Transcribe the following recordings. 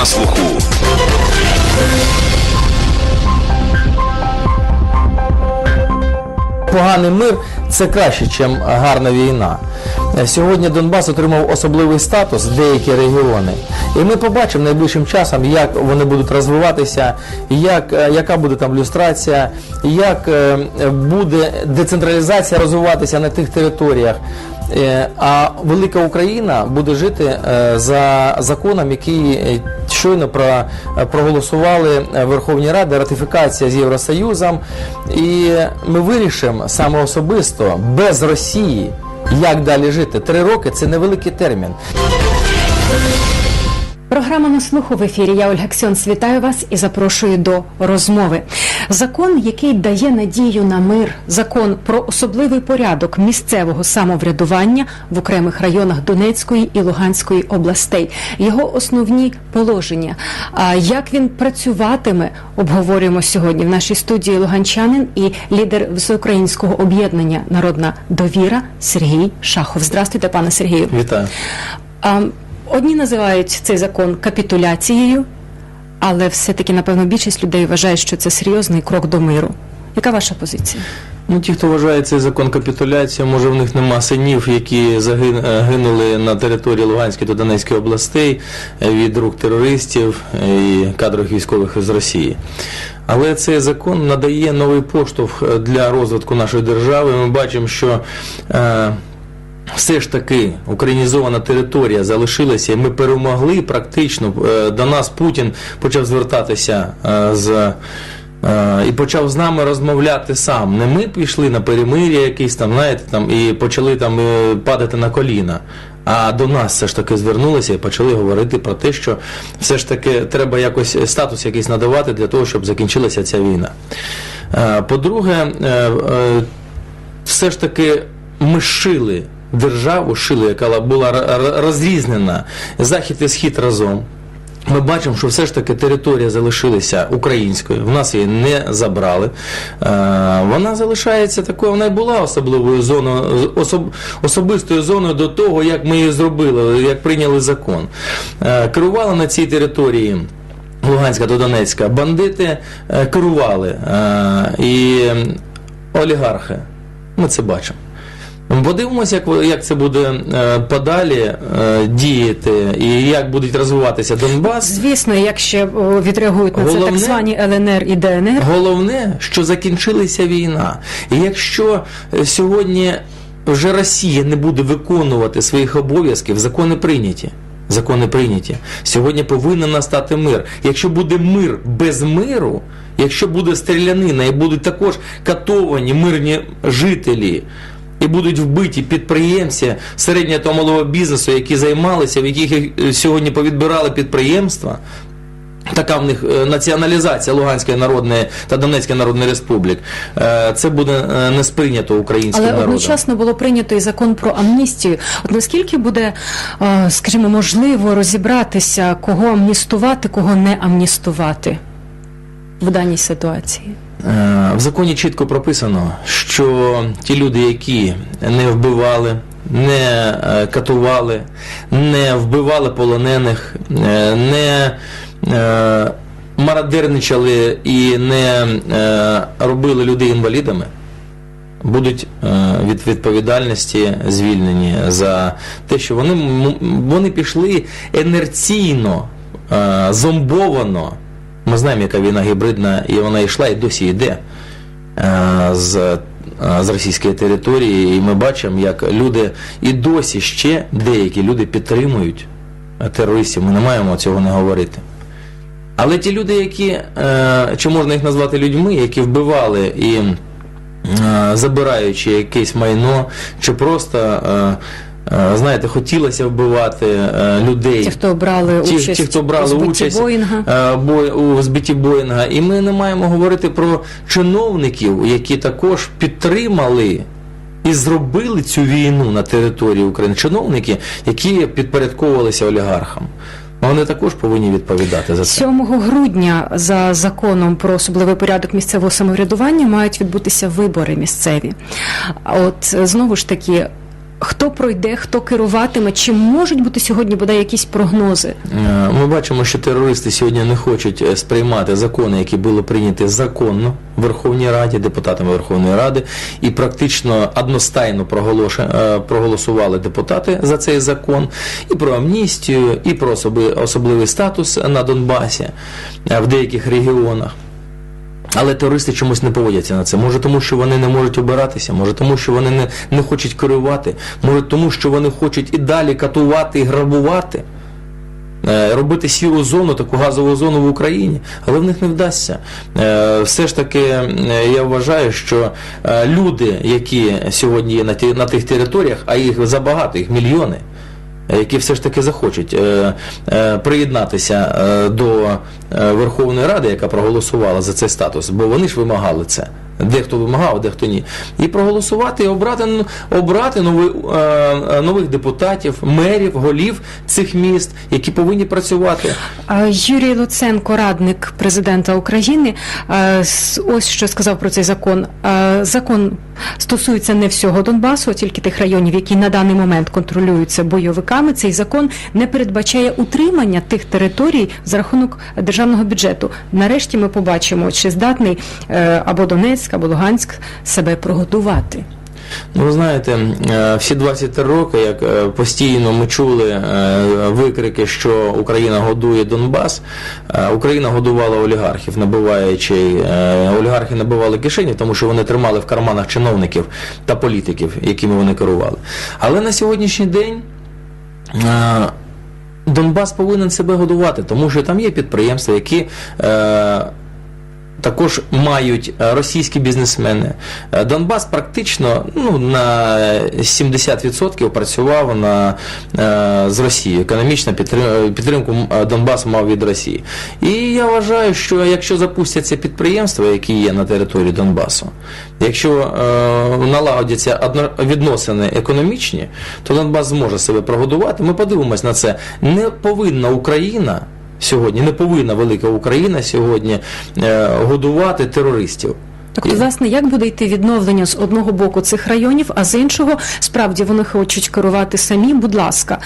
на слуху. Поганий мир це краще, ніж гарна війна. Сьогодні Донбас отримав особливий статус деякі регіони. І ми побачимо найближчим часом, як вони будуть розвиватися, як, е, яка буде там люстрація, як е, буде децентралізація розвиватися на тих територіях. Е, А велика Україна буде жити е, за законом, який е, щойно про, проголосували Верховні Ради, ратифікація з Євросоюзом. І ми вирішимо саме особисто без Росії, як далі жити. Три роки це невеликий термін. Програма на слуху в ефірі. Я Ольга Ксьонс вітаю вас і запрошую до розмови. Закон, який дає надію на мир, закон про особливий порядок місцевого самоврядування в окремих районах Донецької і Луганської областей. Його основні положення. А як він працюватиме, обговорюємо сьогодні в нашій студії Луганчанин і лідер всеукраїнського об'єднання Народна довіра Сергій Шахов. Здравствуйте, пане Сергію. Вітаю. Одні називають цей закон капітуляцією, але все-таки, напевно, більшість людей вважає, що це серйозний крок до миру. Яка ваша позиція? Ну, ті, хто вважає цей закон капітуляцією, може в них нема синів, які загин- е, на території Луганської та Донецької областей е, від рук терористів е, і кадрових військових з Росії. Але цей закон надає новий поштовх для розвитку нашої держави. Ми бачимо, що все ж таки українізована територія залишилася, і ми перемогли практично. Е, До нас Путін почав звертатися е, з. е, І почав з нами розмовляти сам. Не ми пішли на перемир'я якісь там, знаєте, там і почали там падати на коліна. А до нас все ж таки звернулися і почали говорити про те, що все ж таки треба якось статус якийсь надавати для того, щоб закінчилася ця війна. По-друге, все ж таки ми шили державу, шили, яка була розрізнена захід і схід разом. Ми бачимо, що все ж таки територія залишилася українською, в нас її не забрали. Е, Вона залишається такою, вона й була особливою зоною, особ, особистою зоною до того, як ми її зробили, як прийняли закон. Е, Керували на цій території. Луганська до Донецька бандити е, керували і олігархи. Ми це бачимо. Подивимося, як, як це буде е, подалі е, діяти і як будуть розвиватися Донбас. Звісно, як ще відреагують на це так звані ЛНР і ДНР. Головне, що закінчилася війна. І якщо е, сьогодні вже Росія не буде виконувати своїх обов'язків, закони прийняті. Закони прийняті. Сьогодні повинен настати мир. Якщо буде мир без миру, якщо буде стрілянина і будуть також катовані мирні жителі, і будуть вбиті підприємці середнього та малого бізнесу, які займалися, в яких е, сьогодні повідбирали підприємства, Така в них е, націоналізація Луганської народної та Донецької народної республік. Е, Це буде не сприйнято українським Але народом. одночасно було прийнято і закон про амністію. От наскільки буде, скажімо, можливо розібратися, кого амністувати, кого не амністувати в даній ситуації? Е, В законі чітко прописано, що ті люди, які не вбивали, не е, катували, не вбивали полонених, е, не мародерничали і не робили людей інвалідами, будуть від відповідальності звільнені за те, що вони, вони пішли інерційно, е, зомбовано. Ми знаємо, яка війна гібридна, і вона йшла і досі йде е, з, е, з російської території. І ми бачимо, як люди і досі ще деякі люди підтримують терористів. Ми не маємо цього не говорити. Але ті люди, які, е, чи можна їх назвати людьми, які вбивали і забираючи якесь майно, чи просто, знаєте, хотілося вбивати е, людей. Ті, хто брали Ті, участь ті, хто брали у участь Боїнга. е, бо- у збитті Боїнга. І ми не маємо говорити про чиновників, які також підтримали і зробили цю війну на території України. Чиновники, які підпорядковувалися олігархам. Вони також повинні відповідати за це. 7 грудня за законом про особливий порядок місцевого самоврядування мають відбутися вибори місцеві. От е, знову ж таки. Хто пройде, хто керуватиме? Чи можуть бути сьогодні бодай якісь прогнози? Е, Ми бачимо, що терористи сьогодні не хочуть е, сприймати закони, які були прийняті законно в Верховній Раді, депутатами Верховної Ради, і практично одностайно е, проголосували депутати за цей закон і про амністію, і про особливий статус на Донбасі в деяких регіонах. Але терористи чомусь не поводяться на це. Може тому, що вони не можуть обиратися, може тому, що вони не, не хочуть керувати, може тому, що вони хочуть і далі катувати і грабувати, е, робити сіру зону, таку газову зону в Україні, але в них не вдасться. Е, Все ж таки, е, я вважаю, що люди, які сьогодні є на, тих територіях, а їх забагато, їх мільйони, які все ж таки захочуть е, е, приєднатися е, до Верховної Ради, яка проголосувала за цей статус, бо вони ж вимагали це. Дехто вимагав, дехто ні. І проголосувати, обрати, обрати нови, нових депутатів, мерів, голів цих міст, які повинні працювати. Юрій Луценко, радник президента України, ось що сказав про цей закон. Закон стосується не всього Донбасу, а тільки тих районів, які на даний момент контролюються бойовиками. Цей закон не передбачає утримання тих територій за рахунок державного бюджету. Нарешті ми побачимо, чи здатний е, або Донецьк, або Луганськ себе прогодувати. Ну, ви знаєте, е, всі 23 роки, як е, постійно ми чули е, викрики, що Україна годує Донбас, Україна годувала олігархів, набиваючи олігархи набивали кишені, тому що вони тримали в карманах чиновників та політиків, якими вони керували. Але на сьогоднішній день. Донбас повинен себе годувати, тому що там є підприємства, які е, також мають е, російські бізнесмени. Е, Донбас практично ну, на 70% працював на, е, з Росією. Економічна підтримку е, Донбас мав від Росії. І я вважаю, що якщо запустяться підприємства, які є на території Донбасу, якщо е, налагодяться відносини економічні, то Донбас зможе себе прогодувати. Ми подивимось на це. Не повинна Україна сьогодні, не повинна велика Україна сьогодні е, годувати терористів. Тобто, власне, як буде йти відновлення з одного боку цих районів, а з іншого, справді вони хочуть керувати самі. Будь ласка,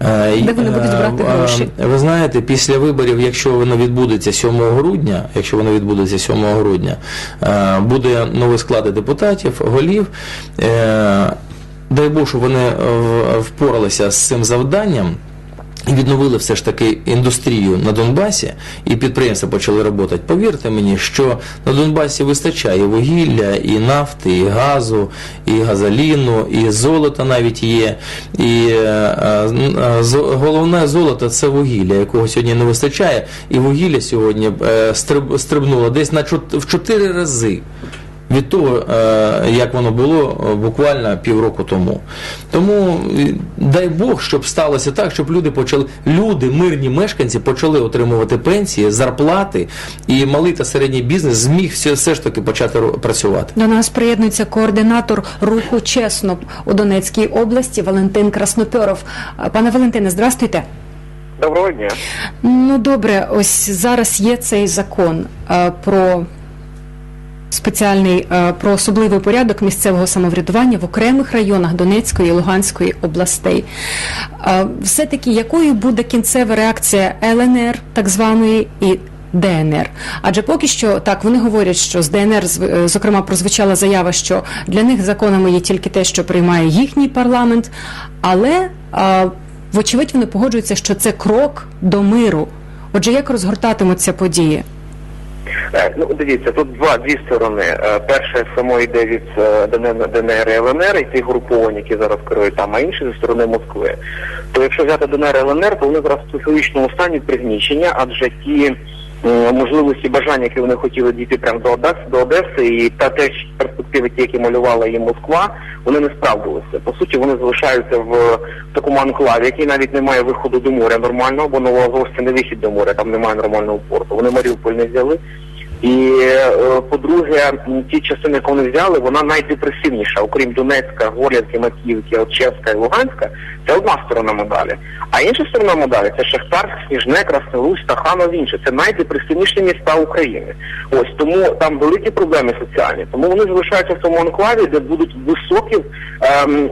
Е, Де вони будуть брати е, гроші? е, Ви знаєте, після виборів, якщо воно відбудеться 7 грудня, якщо воно відбудеться 7 грудня, буде новий склад депутатів, голів. Дай Бог, щоб вони впоралися з цим завданням. Відновили все ж таки індустрію на Донбасі, і підприємства почали працювати. Повірте мені, що на Донбасі вистачає вугілля, і нафти, і газу, і газоліну, і золота навіть є. І е, е, зо- головне золото це вугілля, якого сьогодні не вистачає. І вугілля сьогодні е, стрибнуло десь на в 4 рази від того, е, як воно було е, буквально півроку тому. Тому е, дай Бог, щоб сталося так, щоб люди почали, люди, мирні мешканці, почали отримувати пенсії, зарплати, і малий та середній бізнес зміг все, все ж таки почати працювати. до нас приєднується координатор руху чесно у Донецькій області Валентин Краснопьоров. Пане Валентине, здрастуйте. Доброго дня. Ну добре, ось зараз є цей закон про спеціальний е, про особливий порядок місцевого самоврядування в окремих районах Донецької і Луганської областей. Е, Все-таки якою буде кінцева реакція ЛНР, так званої, і ДНР. Адже поки що так вони говорять, що з ДНР е, зокрема прозвучала заява, що для них законами є тільки те, що приймає їхній парламент, але е, вочевидь вони погоджуються, що це крок до миру. Отже, як розгортатимуться події? Е, Ну, дивіться, тут два дві сторони. Е, Перше само йде від е, ДНР, і ЛНР і тих груповань, які зараз керують там, а інше зі сторони Москви. То якщо взяти ДНР і ЛНР, то вони зараз в психологічному стані пригнічення, адже ті можливості бажання, які вони хотіли дійти прямо до Одеси, до Одеси, і та теж перспективи, ті, які малювала їм Москва, вони не справдилися. По суті, вони залишаються в такому анклаві, який навіть не має виходу до моря нормального, бо Новоазовське не вихід до моря, там немає нормального порту. Вони Маріуполь не взяли. І е, по-друге, ті частини, які вони взяли, вона найдепресивніша, окрім Донецька, Горлянки, Макіївки, Олчевська і Луганська. Це одна сторона медалі. А інша сторона медалі це Шахтар, Сніжне, Краснорусь, Стаханов, інше. Це найдепресивніші міста України. Ось тому там великі проблеми соціальні. Тому вони залишаються в тому анклаві, де будуть високі ем,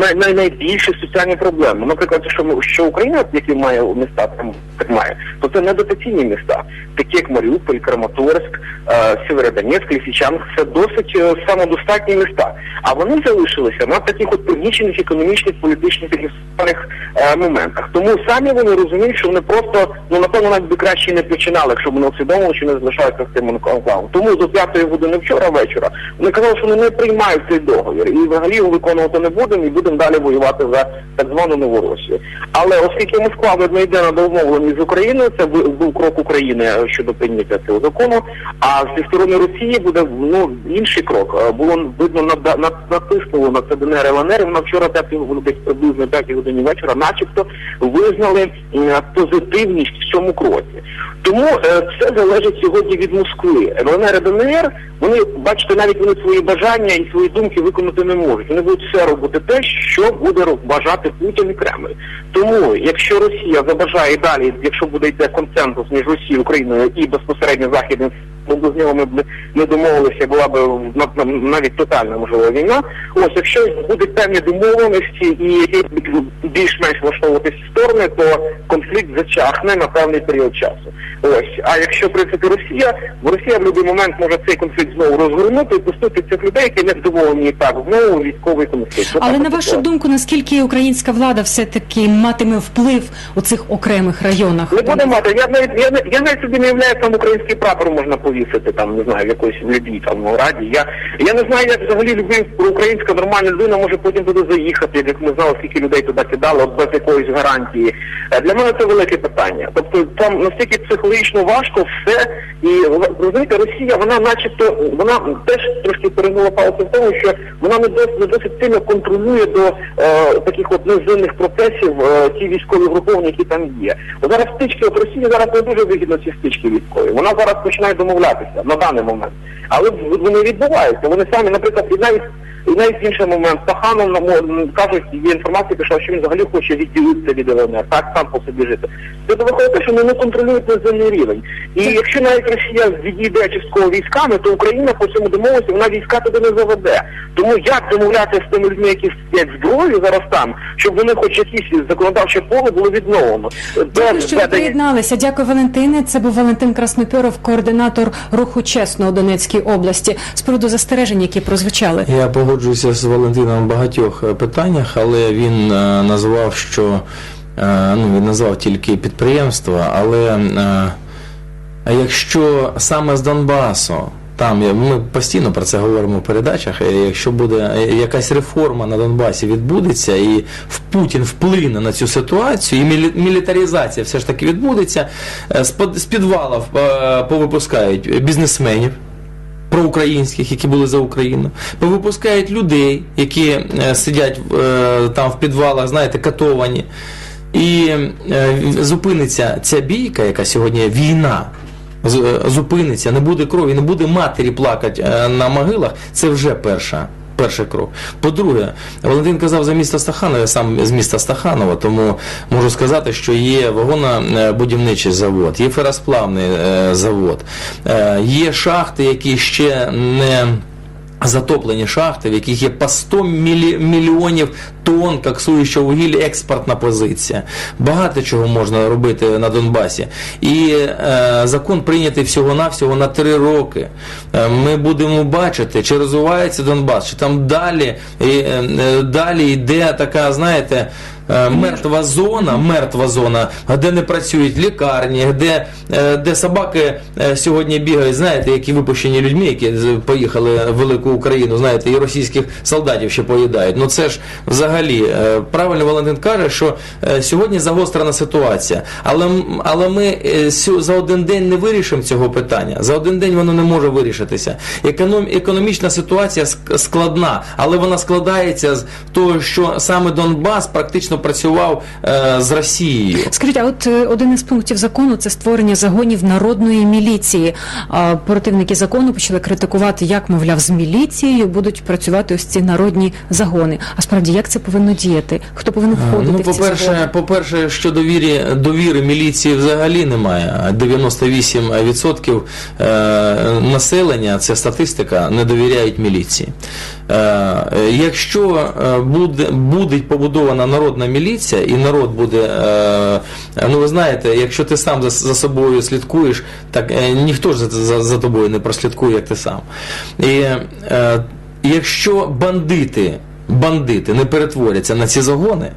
най, най, найбільші соціальні проблеми. Наприклад, що що Україна, які має міста там тримає, то це недотаційні міста, такі як Маріуполь, Краматорськ, е, Сєвєродонецьк, Лисичанськ, це досить е, самодостатні міста. А вони залишилися на таких от пригнічених економічних, політичних соціальних е, моментах. Тому самі вони розуміють, що вони просто ну напевно навіть би краще не починали, якщо вони усвідомили, що не залишаються з цим анклавом. Тому до п'ятої години вчора вечора вони казали, що вони не приймають цей договір і взагалі його виконувати не будемо, і будемо далі воювати за так звану нову Росію. Але оскільки Москва видно йде на домовлені з Україною, це був крок України щодо прийняття цього закону. А зі сторони Росії буде ну інший крок. Е, Було видно на- натиснуло на це ДНР ЛНР. Вона вчора десь приблизно п'ятій годині вечора, начебто визнали е, позитивність в цьому кроці. Тому е, це залежить сьогодні від Москви. ЛНР і ДНР, вони бачите, навіть вони свої бажання і свої думки виконати не можуть. Вони будуть все робити те, що буде бажати Путін і Кремль. Тому, якщо Росія забажає далі, якщо буде йти консенсус між Росією, Україною і безпосередньо західним राखिदिनुहोस् без нього ми б не домовилися, була б на- на- навіть тотальна можливо війна. Ось якщо будуть певні домовленості і більш-менш влаштовувати сторони, то конфлікт зачахне на певний період часу. Ось, а якщо в принципі Росія, бо Росія в будь-який момент може цей конфлікт знову розгорнути і пустити цих людей, які не задоволені і так знову військовий конфлікт. Але на вашу ситуація. думку, наскільки українська влада все-таки матиме вплив у цих окремих районах? Не буде мати. Я навіть я, не- я навіть собі не уявляю, там український прапор можна повісити там, не знаю, в якоїсь в любій там раді. Я я не знаю, як взагалі любий українська нормальна людина може потім туди заїхати, як ми знали, скільки людей туди кидали, от без якоїсь гарантії. Е, Для мене це велике питання. Тобто там настільки психологічно важко все, і розумієте, Росія, вона начебто вона теж трошки перегнула палицю в тому, що вона не досить не досить сильно контролює до е, таких от низинних процесів е, ті військові груповання, які там є. Зараз стички от Росії зараз не дуже вигідно ці стички військові. Вона зараз починає домовлятися на даний момент. Але вони відбуваються. Вони самі, наприклад, і навіть і навіть інший момент Стаханов нам м, кажуть, є інформація пішла, що він взагалі хоче відділитися від ЛНР, так сам по собі жити. Це виходить, що вони не контролюють неземний рівень. І якщо навіть Росія відійде частково військами, то Україна по цьому домовилася, вона війська туди не заведе. Тому як домовлятися з тими людьми, які стоять зброю зараз там, щоб вони хоч якісь законодавче поле було відновлено. Дякую, що ви приєдналися. Дякую, Валентине. Це був Валентин Краснопьоров, координатор руху чесно у Донецькій області. З приводу застережень, які прозвучали. Я погоджуюся з Валентином в багатьох е, питаннях, але він е, назвав, що е, ну він назвав тільки підприємства, але якщо саме з Донбасу. Там ми постійно про це говоримо в передачах. е, Якщо буде е, якась реформа на Донбасі відбудеться, і Путін вплине на цю ситуацію, і мілі- мілітаризація все ж таки відбудеться, е, з е, повипускають бізнесменів, проукраїнських, які були за Україну, повипускають людей, які сидять там в підвалах, знаєте, катовані. І зупиниться ця бійка, яка сьогодні війна. Е, Зупиниться, не буде крові, не буде матері плакати е, на могилах. Це вже перша. Перший крок. По-друге, Валентин казав за місто Стаханова, я сам з міста Стаханова, тому можу сказати, що є вагонобудівничий завод, є феросплавний е, завод, е, є шахти, які ще не затоплені шахти, в яких є по 100 мілі- мільйонів тонн коксуючого вугілля, експортна позиція. Багато чого можна робити на Донбасі. І е, закон прийнятий всього-навсього на три роки. Е, ми будемо бачити, чи розвивається Донбас, чи там далі, е, е, далі йде така, знаєте, мертва зона, мертва зона, де не працюють лікарні, де, е, де собаки е, сьогодні бігають, знаєте, які випущені людьми, які поїхали в велику Україну, знаєте, і російських солдатів ще поїдають. Ну це ж взагалі е, правильно Валентин каже, що е, сьогодні загострена ситуація, але, але ми е, за один день не вирішимо цього питання. За один день воно не може вирішитися. Економ, економічна ситуація складна, але вона складається з того, що саме Донбас практично працював е, з Росією. Скажіть, а от е, один із пунктів закону це створення загонів народної міліції. А противники закону почали критикувати, як мовляв, з міліцією будуть працювати ось ці народні загони. А справді як це повинно діяти? Хто повинен входити Ну, в ці по-перше, загони? по-перше, що довірі, довіри міліції взагалі немає. 98% е, населення, це статистика, не довіряють міліції. Е, якщо е, буде, буде побудована народна міліція, і народ буде, е, ну ви знаєте, якщо ти сам за, за собою слідкуєш, так е, ніхто ж за, за, тобою не прослідкує, як ти сам. І е, якщо бандити, бандити не перетворяться на ці загони,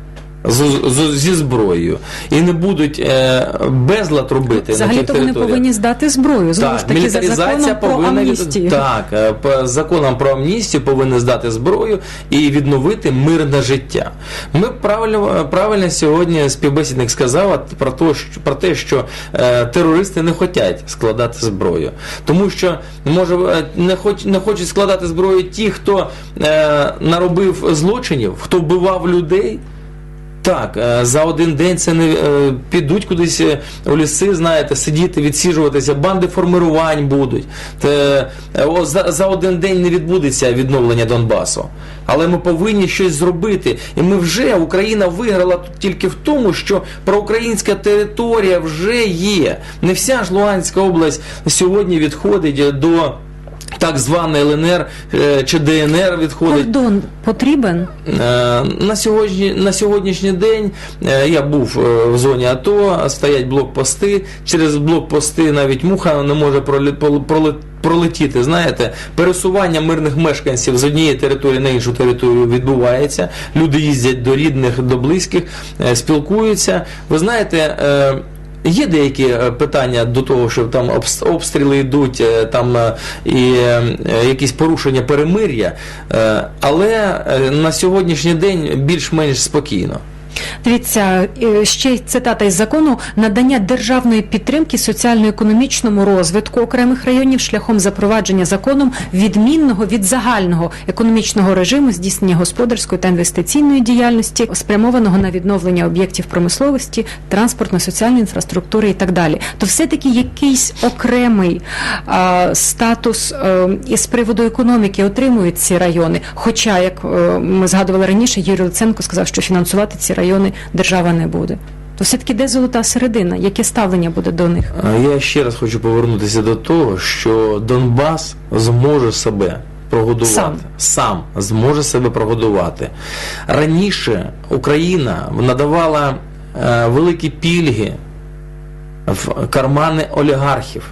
з, з- зі зброєю і не будуть е, безлад робити на Взагалі тих то вони повинні здати зброю. Знову ж Так, таки, за законом про амністію. так, е, по законам про амністію повинні здати зброю і відновити мирне життя. Ми правильно, правильно сьогодні співбесідник сказав про те, що, про те, що е, терористи не хочуть складати зброю. Тому що може е, не, хоч, не хочуть складати зброю ті, хто е, наробив злочинів, хто вбивав людей. Так, е, за один день це не е, підуть кудись е, у ліси, знаєте, сидіти, відсіжуватися, банди формирувань будуть. Те, о, за, за один день не відбудеться відновлення Донбасу. Але ми повинні щось зробити. І ми вже Україна виграла тільки в тому, що проукраїнська територія вже є. Не вся ж Луганська область сьогодні відходить до. Так званої ЛНР е, чи ДНР відходить. Кордон потрібен. Е, На, сьогодні, на сьогоднішній день е, я був в зоні АТО, стоять блокпости. Через блокпости навіть муха не може пролі- пролетіти. Знаєте, пересування мирних мешканців з однієї території на іншу територію відбувається. Люди їздять до рідних, до близьких, спілкуються. Ви знаєте. Є деякі е, питання до того, що там обстріли йдуть, е, там е, і якісь порушення перемир'я, але на сьогоднішній день більш-менш спокійно. Дивіться, е, ще цитата із закону надання державної підтримки соціально-економічному розвитку окремих районів шляхом запровадження законом відмінного від загального економічного режиму здійснення господарської та інвестиційної діяльності, спрямованого на відновлення об'єктів промисловості, транспортно-соціальної інфраструктури і так далі. То все-таки якийсь окремий а, статус е, із приводу економіки отримують ці райони. Хоча, як е, ми згадували раніше, Юрій Луценко сказав, що фінансувати ці райони держава не буде. То все-таки де золота середина? Яке ставлення буде до них? Я ще раз хочу повернутися до того, що Донбас зможе себе прогодувати. Сам. Сам зможе себе прогодувати. Раніше Україна надавала е, великі пільги в кармани олігархів.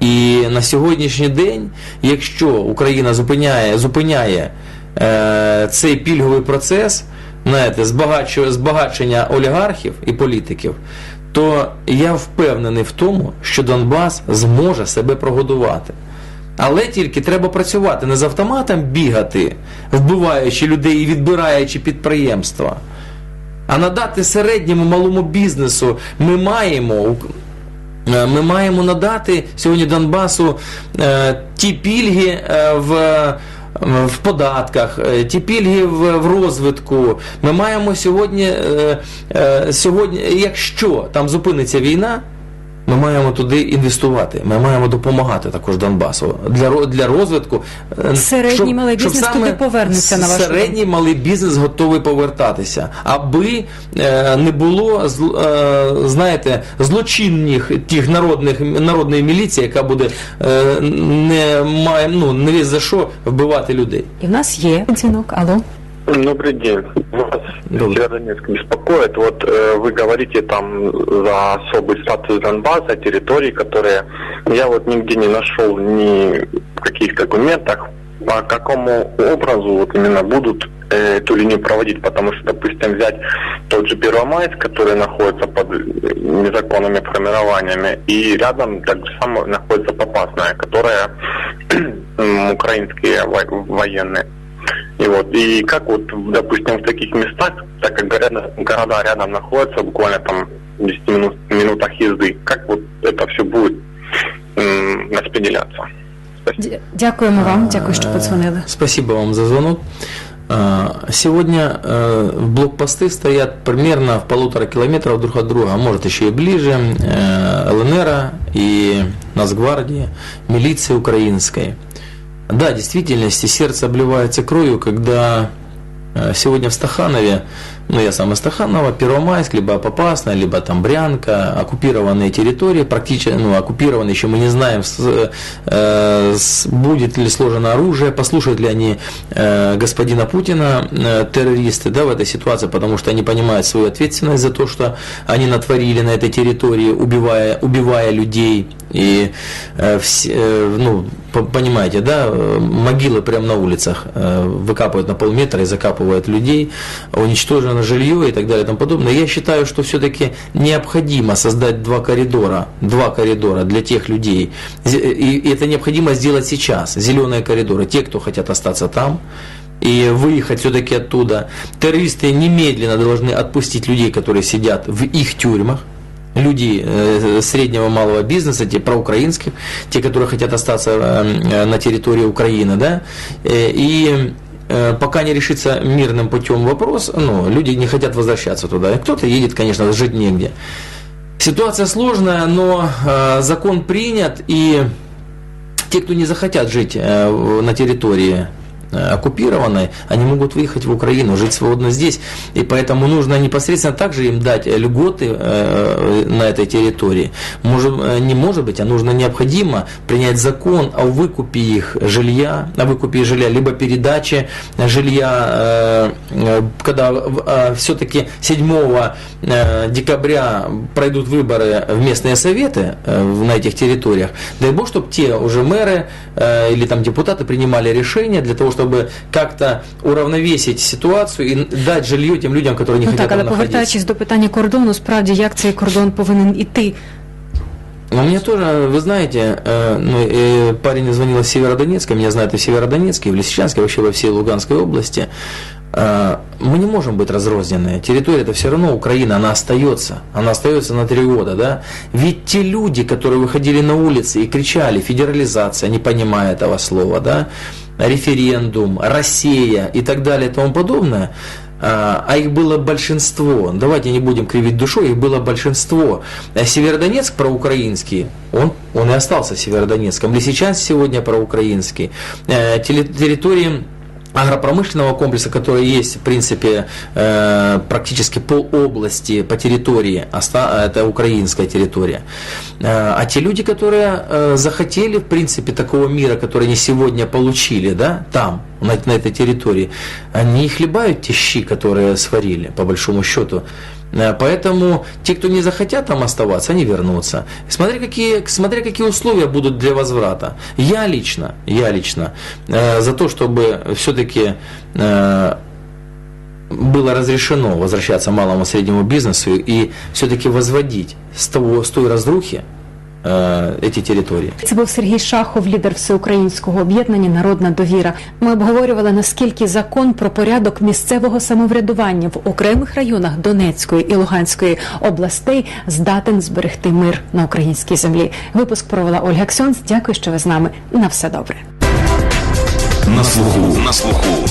І на сьогоднішній день, якщо Україна зупиняє, зупиняє е, цей пільговий процес, знаєте, збагачення олігархів і політиків, то я впевнений в тому, що Донбас зможе себе прогодувати. Але тільки треба працювати, не з автоматом бігати, вбиваючи людей і відбираючи підприємства. А надати середньому малому бізнесу ми маємо. Е, Ми маємо надати сьогодні Донбасу е, ті пільги е, в, в податках, е, ті пільги в, розвитку. Ми маємо сьогодні, е, е, сьогодні, якщо там зупиниться війна, ми маємо туди інвестувати. Ми маємо допомагати також Донбасу для, для розвитку. е, Середній малий бізнес туди повернеться, на вашу Середній малий бізнес готовий повертатися, аби е, не було е, знаєте, злочинних тих народних народної міліції, яка буде е, не має ну не за що вбивати людей. І в нас є дзвінок. Алло. Добрый день. Вас Добрый. Северодонецк беспокоит. Вот э, вы говорите там за особый статус Донбасса, территории, которые я вот нигде не нашел ни в каких документах, по какому образу вот именно будут э, эту линию проводить, потому что, допустим, взять тот же Первомайск, который находится под э, незаконными формированиями, и рядом так же само находится Попасная, которая украинские во- военные. И вот, и как вот, допустим, в таких местах, так как города, города рядом находятся, буквально там в 10 минут, минутах езды, как вот это все будет м, распределяться? Спасибо. Дякуємо вам, дякую, що подзвонили. Спасибо вам за звонок. А, Сегодня э, блокпосты стоят примерно в полутора километров друг от друга, а может еще и ближе, э, ЛНР и Нацгвардии, милиции украинской. Да, в действительности сердце обливается кровью, когда э, сегодня в Стаханове, ну я сам из Стаханова, Первомайск, либо Попасная, либо там Брянка, оккупированные территории, практически, ну, оккупированные, еще мы не знаем, с- э, с- будет ли сложено оружие, послушают ли они э, господина Путина, э, террористы, да, в этой ситуации, потому что они понимают свою ответственность за то, что они натворили на этой территории, убивая, убивая людей, и э, все, э, ну, по- понимаете, да, э, могилы прямо на улицах э, выкапывают на полметра и закапывают людей, уничтожено жилье и так далее и тому подобное. Я считаю, что все-таки необходимо создать два коридора, два коридора для тех людей. И это необходимо сделать сейчас. Зеленые коридоры. Те, кто хотят остаться там, и выехать все-таки оттуда. Террористы немедленно должны отпустить людей, которые сидят в их тюрьмах, людей э, среднего малого бизнеса, те проукраинских, те, которые хотят остаться э, на территории Украины, да, Э, и пока не решится мирным путем вопрос, ну, люди не хотят возвращаться туда. Кто-то едет, конечно, жить негде. Ситуация сложная, но э, закон принят, и те, кто не захотят жить э, на территории э, оккупированной, они могут выехать в Украину, жить свободно здесь. И поэтому нужно непосредственно также им дать э, льготы э, на этой территории. Может, не может быть, а нужно необходимо принять закон о выкупе их жилья, о выкупе жилья, либо передаче жилья, когда все-таки 7 э, декабря пройдут выборы в местные советы на этих территориях, дай бог, чтобы те уже мэры или там депутаты принимали решения для того, чтобы как-то уравновесить ситуацию и дать жилье тем людям, которые не Ну хотят так, але повертаючись до питання кордону, справді як цей кордон повинен іти? Ну, мне тоже, вы знаете, э, ну, э, парень звонил из Северодонецка, меня знают и в Северодонецке, и в Лисичанске, вообще во всей Луганской области. Э, мы не можем быть разрозненные. Территория это все равно Украина, она остается. Она остается на три года, да. Ведь те люди, которые выходили на улицы и кричали федерализация, не понимая этого слова, да, референдум, Россия и так далее и тому подобное, а а их было большинство. Давайте не будем кривить душой, их было большинство. А Северодонецк проукраинский, он, он и остался Северодонецком. Лисичанск сегодня проукраинский. Э, теле- Территории агропромышленного комплекса, который есть, в принципе, э, практически пол области по территории, это украинская территория. Э, а те люди, которые э, захотели, в принципе, такого мира, который они сегодня получили, да, там, на, на этой территории, они хлебают те щи, которые сварили, по большому счету. Э, Поэтому те, кто не захотят там оставаться, они вернутся. Смотря какие, смотря какие условия будут для возврата. Я лично, я лично э, за то, чтобы все-таки э, было разрешено возвращаться малому и среднему бизнесу и все-таки возводить с, того, с той разрухи э, эти территории. Це був Сергій Шахов, лідер всеукраїнського об'єднання Народна довіра. Ми обговорювали наскільки закон про порядок місцевого самоврядування в окремих районах Донецької і Луганської областей здатен зберегти мир на українській землі. Випуск провела Ольга Ксьонс. Дякую, що ви з нами. На все добре. На слуху. На слуху.